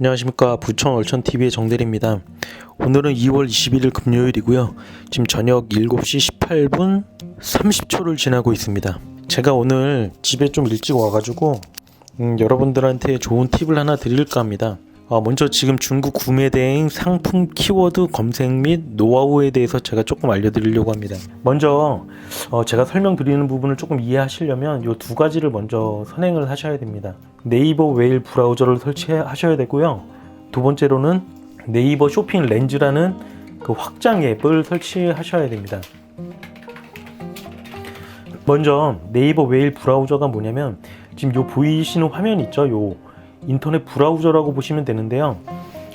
안녕하십니까 부천 얼천TV의 정대리입니다. 오늘은 2월 21일 금요일이고요. 지금 저녁 7시 18분 30초를 지나고 있습니다. 제가 오늘 집에 좀 일찍 와가지고 음, 여러분들한테 좋은 팁을 하나 드릴까 합니다. 어, 먼저 지금 중국 구매 대행 상품 키워드 검색 및 노하우에 대해서 제가 조금 알려드리려고 합니다. 먼저 어, 제가 설명드리는 부분을 조금 이해하시려면 이 두 가지를 먼저 선행을 하셔야 됩니다. 네이버 웨일 브라우저를 설치하셔야 되고요. 두 번째로는 네이버 쇼핑 렌즈라는 그 확장 앱을 설치하셔야 됩니다. 먼저 네이버 웨일 브라우저가 뭐냐면 지금 요 보이시는 화면 있죠? 요 인터넷 브라우저라고 보시면 되는데요.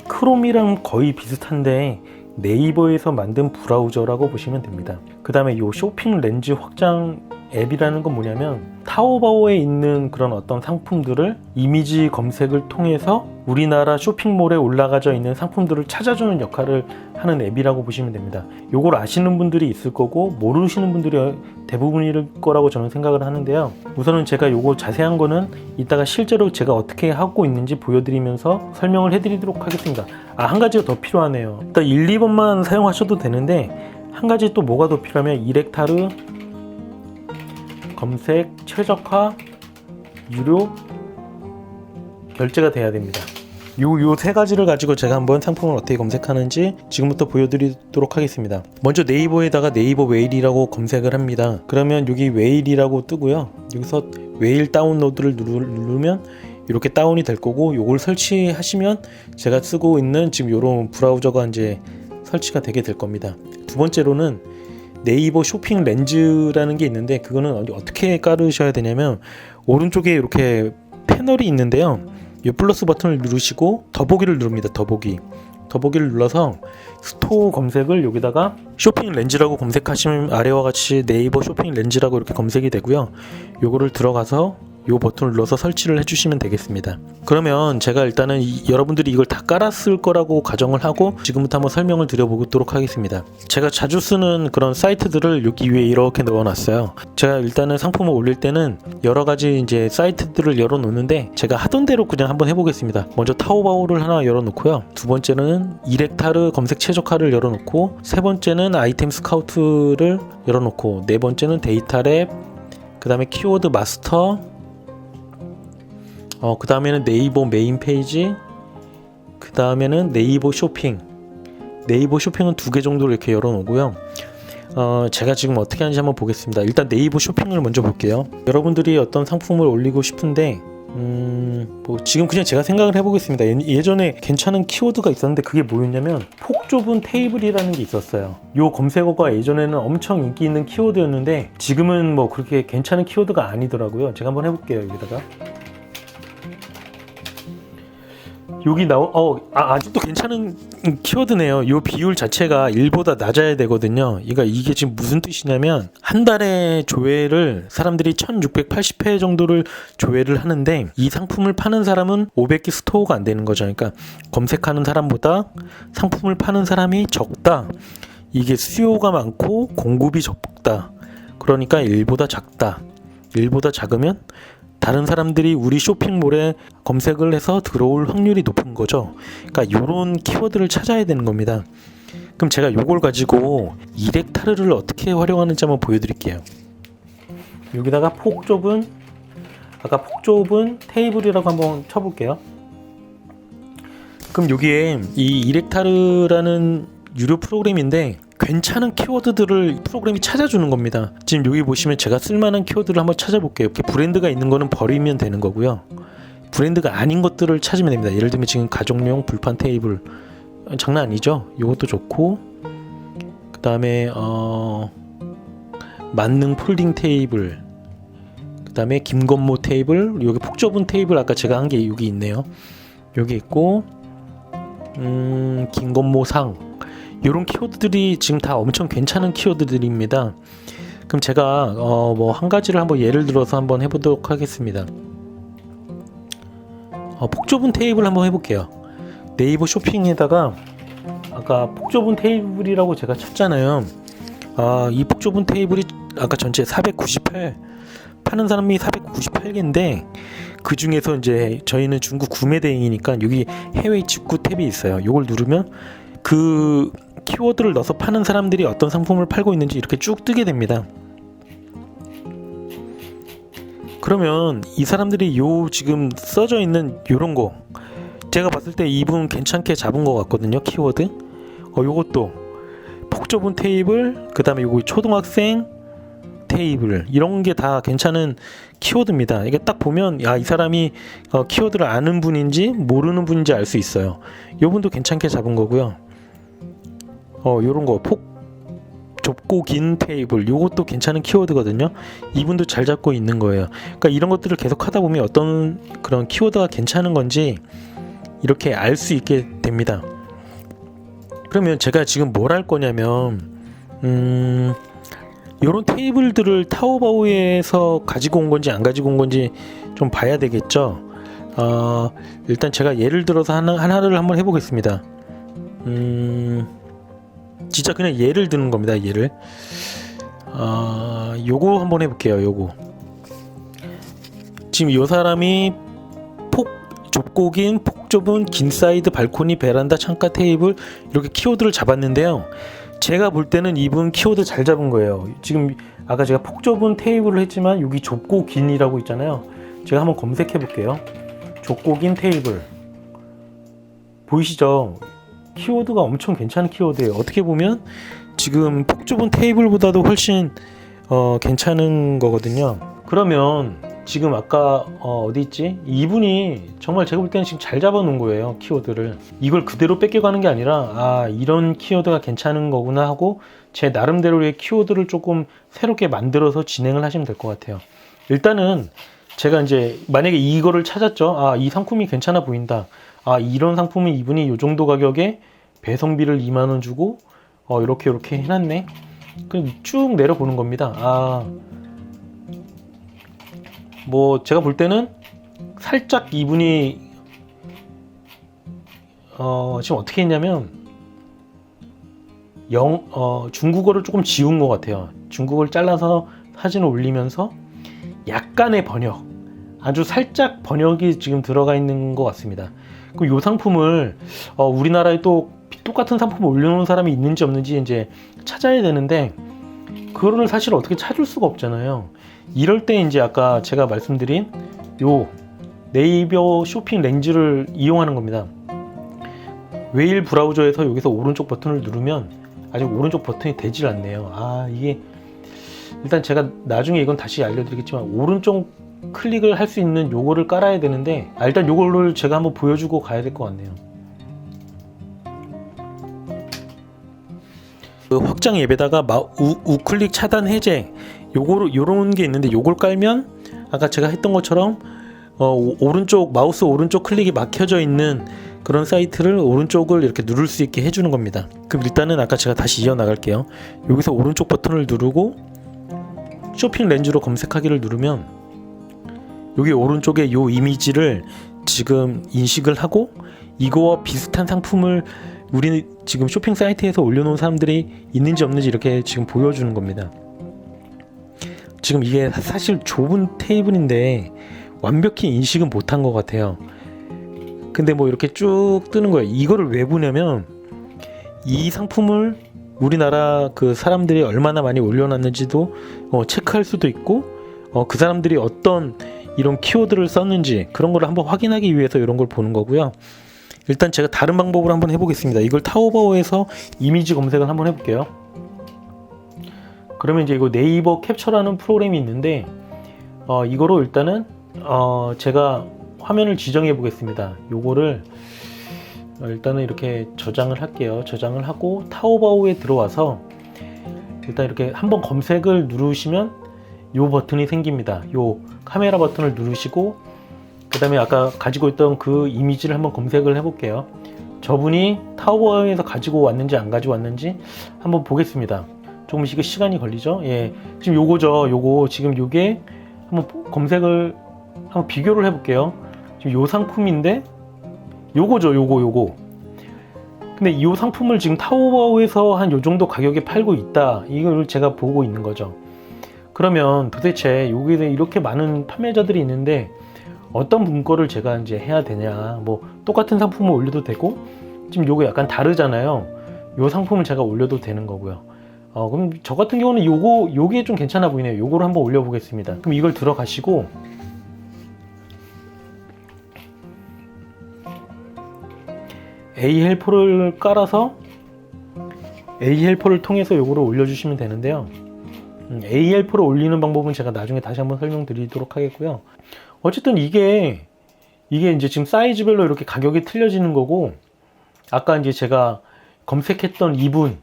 크롬이랑 거의 비슷한데 네이버에서 만든 브라우저라고 보시면 됩니다. 그 다음에 요 쇼핑 렌즈 확장 앱이라는 건 뭐냐면 타오바오에 있는 그런 어떤 상품들을 이미지 검색을 통해서 우리나라 쇼핑몰에 올라가져 있는 상품들을 찾아주는 역할을 하는 앱이라고 보시면 됩니다. 요걸 아시는 분들이 있을 거고 모르시는 분들이 대부분일 거라고 저는 생각을 하는데요. 우선은 제가 요거 자세한 거는 이따가 실제로 제가 어떻게 하고 있는지 보여드리면서 설명을 해드리도록 하겠습니다. 아, 한 가지가 더 필요하네요. 일단 1, 2번만 사용하셔도 되는데 한 가지 또 뭐가 더 필요하면 이렉타르 검색 최적화 유료 결제가 돼야 됩니다. 요 요 세 가지를 가지고 제가 한번 상품을 어떻게 검색하는지 지금부터 보여드리도록 하겠습니다. 먼저 네이버에다가 네이버 웨일이라고 검색을 합니다. 그러면 여기 웨일이라고 뜨고요. 여기서 웨일 다운로드를 누르, 누르면 이렇게 다운이 될 거고 요걸 설치하시면 제가 쓰고 있는 지금 요런 브라우저가 이제 설치가 되게 될 겁니다. 두 번째로는 네이버 쇼핑 렌즈라는 게 있는데 그거는 어떻게 깔으셔야 되냐면 오른쪽에 이렇게 패널이 있는데요. 이 플러스 버튼을 누르시고 더보기를 누릅니다. 더보기. 더보기를 눌러서 스토어 검색을 여기다가 쇼핑 렌즈라고 검색하시면 아래와 같이 네이버 쇼핑 렌즈라고 이렇게 검색이 되고요. 요거를 들어가서 요 버튼을 눌러서 설치를 해주시면 되겠습니다. 그러면 제가 일단은 이- 여러분들이 이걸 다 깔았을 거라고 가정을 하고 지금부터 한번 설명을 드려보도록 하겠습니다. 제가 자주 쓰는 그런 사이트들을 여기 위에 이렇게 넣어놨어요. 제가 일단은 상품을 올릴 때는 여러 가지 이제 사이트들을 열어놓는데 제가 하던 대로 그냥 한번 해보겠습니다. 먼저 타오바오를 하나 열어놓고요. 두 번째는 이렉타르 검색 최적화를 열어놓고 세 번째는 아이템 스카우트를 열어놓고 네 번째는 데이터랩 그 다음에 키워드 마스터 어, 그 다음에는 네이버 메인 페이지, 그 다음에는 네이버 쇼핑. 네이버 쇼핑은 두 개 정도 이렇게 열어놓고요. 어, 제가 지금 어떻게 하는지 한번 보겠습니다. 일단 네이버 쇼핑을 먼저 볼게요. 여러분들이 어떤 상품을 올리고 싶은데, 음, 뭐 지금 그냥 제가 생각을 해보겠습니다. 예- 예전에 괜찮은 키워드가 있었는데 그게 뭐였냐면 폭 좁은 테이블이라는 게 있었어요. 요 검색어가 예전에는 엄청 인기 있는 키워드였는데 지금은 뭐 그렇게 괜찮은 키워드가 아니더라고요. 제가 한번 해볼게요. 여기다가. 여기 나오 어 아, 아직도 괜찮은 키워드네요. 요 비율 자체가 1보다 낮아야 되거든요. 그러니까 이게 지금 무슨 뜻이냐면 한 달에 조회를 사람들이 1680회 정도를 조회를 하는데 이 상품을 파는 사람은 500개 스토어가 안 되는 거죠. 그러니까 검색하는 사람보다 상품을 파는 사람이 적다. 이게 수요가 많고 공급이 적다. 그러니까 1보다 작다. 1보다 작으면 다른 사람들이 우리 쇼핑몰에 검색을 해서 들어올 확률이 높은 거죠. 그러니까 이런 키워드를 찾아야 되는 겁니다. 그럼 제가 이걸 가지고 이렉타르를 어떻게 활용하는지 한번 보여드릴게요. 여기다가 폭 좁은 아까 폭 좁은 테이블이라고 한번 쳐볼게요. 그럼 여기에 이 이렉타르라는 유료 프로그램인데 괜찮은 키워드들을 프로그램이 찾아주는 겁니다. 지금 여기 보시면 제가 쓸만한 키워드를 한번 찾아볼게요. 이렇게 브랜드가 있는 거는 버리면 되는 거고요. 브랜드가 아닌 것들을 찾으면 됩니다. 예를 들면 지금 가족용 불판 테이블 어, 장난 아니죠? 이것도 좋고 그 다음에 어 만능 폴딩 테이블 그 다음에 김건모 테이블 여기 폭 좁은 테이블 아까 제가 한 게 여기 있네요. 여기 있고 음 김건모 상 이런 키워드들이 지금 다 엄청 괜찮은 키워드들입니다. 그럼 제가 어 뭐 한 가지를 한번 예를 들어서 한번 해보도록 하겠습니다. 어, 폭 좁은 테이블 한번 해볼게요. 네이버 쇼핑에다가 아까 폭 좁은 테이블이라고 제가 쳤잖아요. 아, 이 폭 좁은 테이블이 아까 전체 498 파는 사람이 498개인데 그 중에서 이제 저희는 중국 구매 대행이니까 여기 해외 직구 탭이 있어요. 이걸 누르면 그 키워드를 넣어서 파는 사람들이 어떤 상품을 팔고 있는지 이렇게 쭉 뜨게 됩니다. 그러면 이 사람들이 요 지금 써져 있는 요런 거 제가 봤을 때 이분 괜찮게 잡은 것 같거든요 키워드. 어 요것도 폭 좁은 테이블 그 다음에 요거 초등학생 테이블 이런 게 다 괜찮은 키워드입니다. 이게 딱 보면 야 이 사람이 어, 키워드를 아는 분인지 모르는 분인지 알 수 있어요. 요 분도 괜찮게 잡은 거고요 어 요런 거 폭 좁고 긴 테이블 요것도 괜찮은 키워드거든요. 이분도 잘 잡고 있는 거예요. 그러니까 이런 것들을 계속 하다 보면 어떤 그런 키워드가 괜찮은 건지 이렇게 알 수 있게 됩니다. 그러면 제가 지금 뭘 할 거냐면 음 요런 테이블들을 타오바오에서 가지고 온 건지 안 가지고 온 건지 좀 봐야 되겠죠? 어 일단 제가 예를 들어서 하나, 하나를 한번 해보겠습니다. 음 진짜 그냥 예를 드는 겁니다. 예를. 아, 요거 한번 해볼게요. 요거. 지금 요 사람이 폭 좁고 긴, 폭 좁은 긴 사이드 발코니 베란다 창가 테이블 이렇게 키워드를 잡았는데요. 제가 볼 때는 이분 키워드 잘 잡은 거예요. 지금 아까 제가 폭 좁은 테이블을 했지만 여기 좁고 긴이라고 있잖아요. 제가 한번 검색해 볼게요. 좁고 긴 테이블 보이시죠? 키워드가 엄청 괜찮은 키워드예요. 어떻게 보면 지금 폭 좁은 테이블보다도 훨씬 어, 괜찮은 거거든요. 그러면 지금 아까 어, 디 있지? 이분이 정말 제가 볼 때는 지금 잘 잡아놓은 거예요 키워드를 이걸 그대로 뺏겨가는 게 아니라 아 이런 키워드가 괜찮은 거구나 하고 제 나름대로의 키워드를 조금 새롭게 만들어서 진행을 하시면 될 것 같아요 일단은 제가 이제 만약에 이거를 찾았죠 아 이 상품이 괜찮아 보인다 아 이런 상품은 이분이 이 정도 가격에 배송비를 2만 원 주고 어 이렇게 이렇게 해놨네. 그럼 쭉 내려보는 겁니다. 아, 뭐 제가 볼 때는 살짝 이분이 어 지금 어떻게 했냐면 영 어, 중국어를 조금 지운 것 같아요. 중국어를 잘라서 사진을 올리면서 약간의 번역, 아주 살짝 번역이 지금 들어가 있는 것 같습니다. 그럼 이 상품을 어, 우리나라에 또 똑같은 상품을 올려놓은 사람이 있는지 없는지 이제 찾아야 되는데 그거를 사실 어떻게 찾을 수가 없잖아요. 이럴 때 이제 아까 제가 말씀드린 요 네이버 쇼핑 렌즈를 이용하는 겁니다. 웨일 브라우저에서 여기서 오른쪽 버튼을 누르면 아직 오른쪽 버튼이 되질 않네요. 아 이게 일단 제가 나중에 이건 다시 알려드리겠지만 오른쪽 클릭을 할 수 있는 요거를 깔아야 되는데 아, 일단 요거를 제가 한번 보여주고 가야 될 것 같네요. 그 확장 앱에다가 마, 우, 우클릭 차단 해제 요거로 요런 게 있는데 요걸 깔면 아까 제가 했던 것처럼 어, 오- 오른쪽 마우스 오른쪽 클릭이 막혀져 있는 그런 사이트를 오른쪽을 이렇게 누를 수 있게 해주는 겁니다. 그럼 일단은 아까 제가 다시 이어 나갈게요. 여기서 오른쪽 버튼을 누르고 쇼핑 렌즈로 검색하기를 누르면 여기 오른쪽에 요 이미지를 지금 인식을 하고 이거와 비슷한 상품을 우리 지금 쇼핑 사이트에서 올려놓은 사람들이 있는지 없는지 이렇게 지금 보여주는 겁니다. 지금 이게 사실 좁은 테이블인데 완벽히 인식은 못한 것 같아요. 근데 뭐 이렇게 쭉 뜨는 거예요. 이거를 왜 보냐면 이 상품을 우리나라 그 사람들이 얼마나 많이 올려놨는지도 어, 체크할 수도 있고 어, 그 사람들이 어떤 이런 키워드를 썼는지 그런 걸 한번 확인하기 위해서 이런 걸 보는 거고요. 일단 제가 다른 방법으로 한번 해보겠습니다. 이걸 타오바오에서 이미지 검색을 한번 해볼게요. 그러면 이제 이거 네이버 캡처라는 프로그램이 있는데 어, 이거로 일단은 어, 제가 화면을 지정해 보겠습니다. 요거를 어, 일단은 이렇게 저장을 할게요. 저장을 하고 타오바오에 들어와서 일단 이렇게 한번 검색을 누르시면 요 버튼이 생깁니다. 요 카메라 버튼을 누르시고 그 다음에 아까 가지고 있던 그 이미지를 한번 검색을 해볼게요. 저분이 타오바오에서 가지고 왔는지 안 가지고 왔는지 한번 보겠습니다. 조금씩 시간이 걸리죠. 예, 지금 요거죠. 요거 지금 요게 한번 보- 검색을 한번 비교를 해볼게요. 지금 요 상품인데 요거죠. 요거 요거. 근데 이 상품을 지금 타오바오에서 한 요 정도 가격에 팔고 있다. 이걸 제가 보고 있는 거죠. 그러면 도대체 여기에 이렇게 많은 판매자들이 있는데 어떤 문구를 제가 이제 해야 되냐 뭐 똑같은 상품을 올려도 되고 지금 요거 약간 다르잖아요. 요 상품을 제가 올려도 되는 거고요. 어 그럼 저 같은 경우는 요거 요게 좀 괜찮아 보이네요. 요거를 한번 올려 보겠습니다. 그럼 이걸 들어가시고. A 헬퍼를 깔아서 A 헬퍼를 통해서 요거를 올려주시면 되는데요. 음, A 헬퍼를 올리는 방법은 제가 나중에 다시 한번 설명드리도록 하겠고요. 어쨌든 이게 이게 이제 지금 사이즈별로 이렇게 가격이 틀려지는 거고 아까 이제 제가 검색했던 이분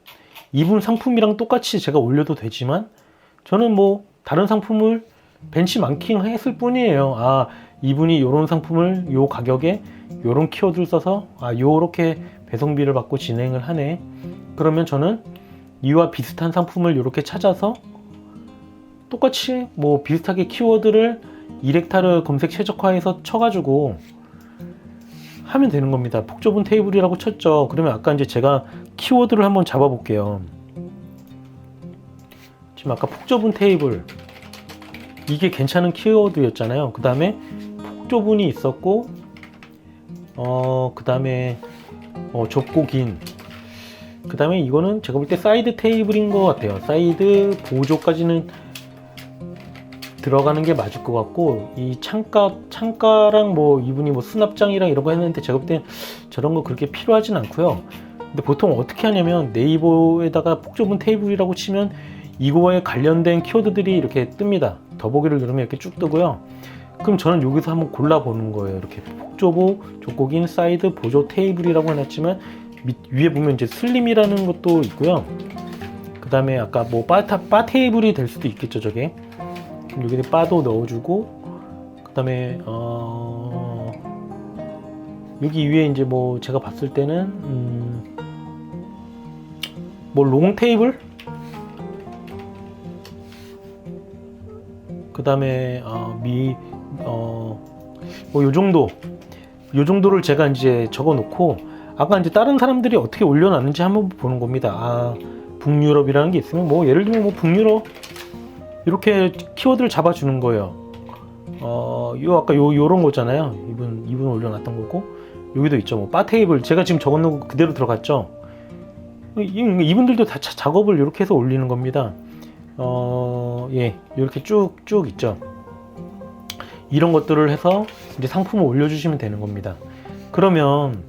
이분 상품이랑 똑같이 제가 올려도 되지만 저는 뭐 다른 상품을 벤치마킹 했을 뿐이에요. 아 이분이 이런 상품을 요 가격에 요런 키워드를 써서 아 요렇게 배송비를 받고 진행을 하네. 그러면 저는 이와 비슷한 상품을 이렇게 찾아서 똑같이 뭐 비슷하게 키워드를 이렉타르 검색 최적화해서 쳐가지고 하면 되는 겁니다. 폭 좁은 테이블이라고 쳤죠. 그러면 아까 이제 제가 키워드를 한번 잡아볼게요. 지금 아까 폭 좁은 테이블 이게 괜찮은 키워드였잖아요. 그 다음에 폭 좁은이 있었고 어, 그 다음에 어, 좁고 긴. 그 다음에 이거는 제가 볼 때 사이드 테이블인 것 같아요. 사이드 보조까지는 들어가는 게 맞을 것 같고, 이 창가, 창가랑 뭐 이분이 뭐 수납장이랑 이런 거 했는데 제가 볼때 저런 거 그렇게 필요하진 않고요. 근데 보통 어떻게 하냐면 네이버에다가 폭 좁은 테이블이라고 치면 이거에 관련된 키워드들이 이렇게 뜹니다. 더보기를 누르면 이렇게 쭉 뜨고요. 그럼 저는 여기서 한번 골라보는 거예요. 이렇게 폭 좁고 좁고 긴 사이드 보조 테이블이라고 해놨지만 밑, 위에 보면 이제 슬림이라는 것도 있고요. 그 다음에 아까 뭐 바, 바 테이블이 될 수도 있겠죠, 저게. 여기에 바도 넣어주고, 그 다음에, 어, 여기 위에 이제 뭐 제가 봤을 때는, 음, 뭐롱 테이블? 그 다음에, 어, 미, 어, 뭐 요 정도. 요 정도를 제가 이제 적어 놓고, 아까 이제 다른 사람들이 어떻게 올려놨는지 한번 보는 겁니다. 아, 북유럽이라는 게 있으면 뭐 예를 들면 뭐 북유럽 이렇게 키워드를 잡아주는 거예요. 어, 요 아까 요 요런 거잖아요. 이분 이분 올려놨던 거고 여기도 있죠. 뭐 바 테이블 제가 지금 적어놓은 거 그대로 들어갔죠. 이- 이분들도 다 자- 작업을 이렇게 해서 올리는 겁니다. 어, 예, 이렇게 쭉쭉 있죠. 이런 것들을 해서 이제 상품을 올려주시면 되는 겁니다. 그러면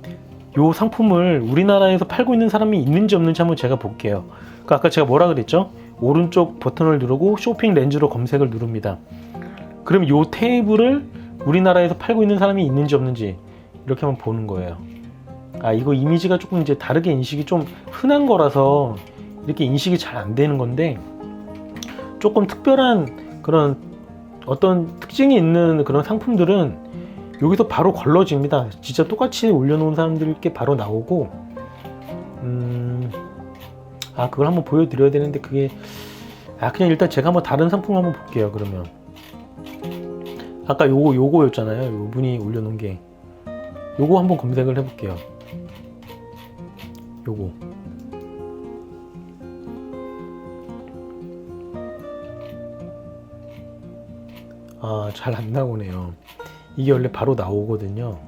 요 상품을 우리나라에서 팔고 있는 사람이 있는지 없는지 한번 제가 볼게요. 그 아까 제가 뭐라 그랬죠? 오른쪽 버튼을 누르고 쇼핑 렌즈로 검색을 누릅니다. 그럼 요 테이블을 우리나라에서 팔고 있는 사람이 있는지 없는지 이렇게 한번 보는 거예요. 아 이거 이미지가 조금 이제 다르게 인식이 좀 흔한 거라서 이렇게 인식이 잘 안 되는 건데 조금 특별한 그런 어떤 특징이 있는 그런 상품들은 여기서 바로 걸러집니다. 진짜 똑같이 올려놓은 사람들께 바로 나오고, 음, 아, 그걸 한번 보여드려야 되는데, 그게, 아, 그냥 일단 제가 한번 다른 상품 한번 볼게요, 그러면. 아까 요거, 요거였잖아요. 요 분이 올려놓은 게. 요거 한번 검색을 해볼게요. 요거. 아, 잘 안 나오네요. 이게 원래 바로 나오거든요.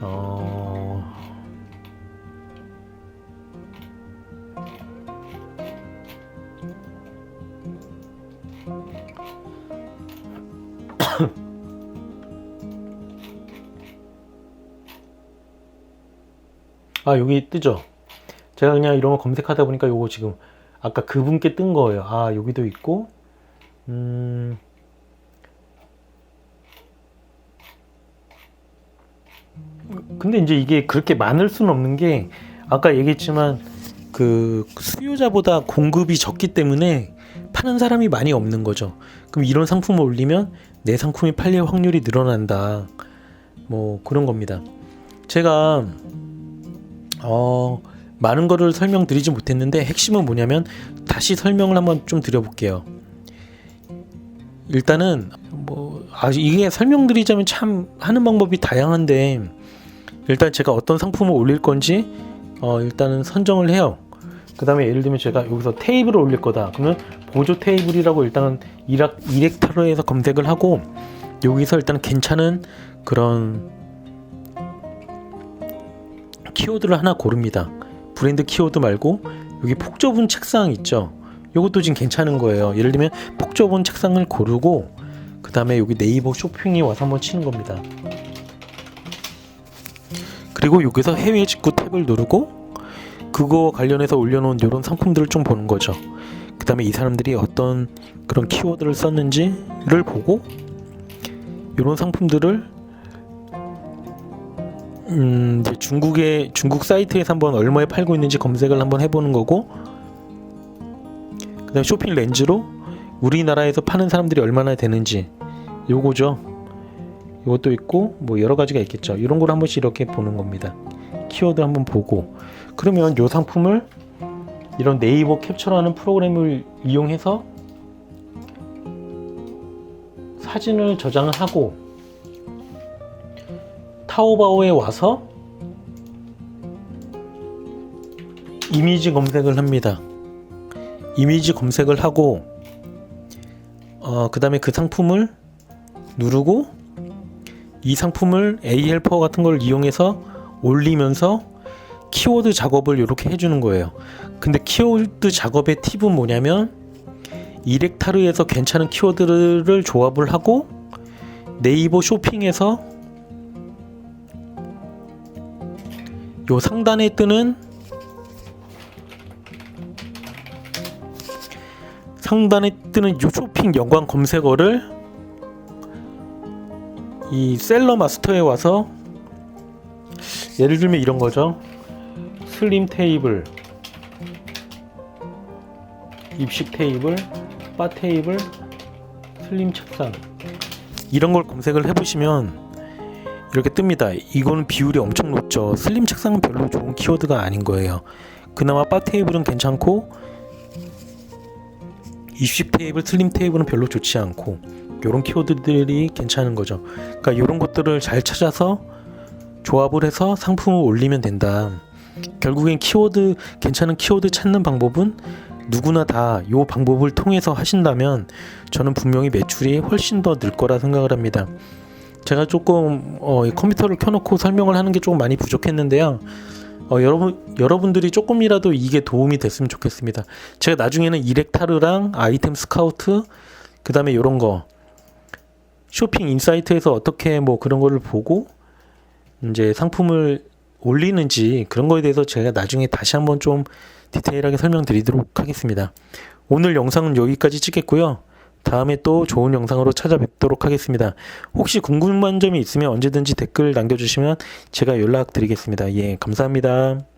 어... 아, 여기 뜨죠? 제가 그냥 이런 거 검색하다 보니까 요거 지금 아까 그분께 뜬 거예요. 아, 여기도 있고, 음, 근데 이제 이게 그렇게 많을 수는 없는 게 아까 얘기했지만 그 수요자보다 공급이 적기 때문에 파는 사람이 많이 없는 거죠. 그럼 이런 상품을 올리면 내 상품이 팔릴 확률이 늘어난다. 뭐 그런 겁니다. 제가 어 많은 거를 설명드리지 못했는데 핵심은 뭐냐면 다시 설명을 한번 좀 드려볼게요. 일단은 뭐 아, 이게 설명드리자면 참 하는 방법이 다양한데 일단 제가 어떤 상품을 올릴 건지 어, 일단은 선정을 해요. 그 다음에 예를 들면 제가 여기서 테이블을 올릴 거다. 그러면 보조 테이블이라고 일단은 이렉, 이렉타로에서 검색을 하고 여기서 일단 괜찮은 그런 키워드를 하나 고릅니다. 브랜드 키워드 말고 여기 폭 좁은 책상 있죠. 이것도 지금 괜찮은 거예요. 예를 들면 폭 좁은 책상을 고르고 그 다음에 여기 네이버 쇼핑에 와서 한번 치는 겁니다. 그리고 여기서 해외 직구 탭을 누르고 그거 관련해서 올려놓은 이런 상품들을 좀 보는 거죠. 그 다음에 이 사람들이 어떤 그런 키워드를 썼는지를 보고 이런 상품들을 음, 이제 중국의 중국 사이트에서 한번 얼마에 팔고 있는지 검색을 한번 해보는 거고 그다음 에 쇼핑 렌즈로 우리나라에서 파는 사람들이 얼마나 되는지 요거죠. 요것도 있고 뭐 여러 가지가 있겠죠. 이런 걸 한 번씩 이렇게 보는 겁니다. 키워드 한번 보고 그러면 요 상품을 이런 네이버 캡처라는 프로그램을 이용해서 사진을 저장을 하고 타오바오에 와서 이미지 검색을 합니다. 이미지 검색을 하고 어, 그 다음에 그 상품을 누르고 이 상품을 A 헬퍼 같은 걸 이용해서 올리면서 키워드 작업을 이렇게 해주는 거예요. 근데 키워드 작업의 팁은 뭐냐면 이렉타르에서 괜찮은 키워드를 조합을 하고 네이버 쇼핑에서 요 상단에 뜨는 상단에 뜨는 요 쇼핑 연관 검색어를 이 셀러 마스터에 와서 예를 들면 이런 거죠. 슬림 테이블, 입식 테이블, 바 테이블, 슬림 책상 이런 걸 검색을 해보시면 이렇게 뜹니다. 이거는 비율이 엄청 높죠. 슬림 책상은 별로 좋은 키워드가 아닌 거예요. 그나마 바 테이블은 괜찮고 입식 테이블, 슬림 테이블은 별로 좋지 않고 이런 키워드들이 괜찮은 거죠. 그러니까 이런 것들을 잘 찾아서 조합을 해서 상품을 올리면 된다. 결국엔 키워드 괜찮은 키워드 찾는 방법은 누구나 다 이 방법을 통해서 하신다면 저는 분명히 매출이 훨씬 더 늘 거라 생각을 합니다. 제가 조금 어, 이 컴퓨터를 켜놓고 설명을 하는 게 조금 많이 부족했는데요. 어, 여러분 여러분들이 조금이라도 이게 도움이 됐으면 좋겠습니다. 제가 나중에는 이렉타르랑 아이템 스카우트 그 다음에 이런 거 쇼핑 인사이트에서 어떻게 뭐 그런 거를 보고 이제 상품을 올리는지 그런 거에 대해서 제가 나중에 다시 한번 좀 디테일하게 설명드리도록 하겠습니다. 오늘 영상은 여기까지 찍겠고요. 다음에 또 좋은 영상으로 찾아뵙도록 하겠습니다. 혹시 궁금한 점이 있으면 언제든지 댓글 남겨주시면 제가 연락드리겠습니다. 예, 감사합니다.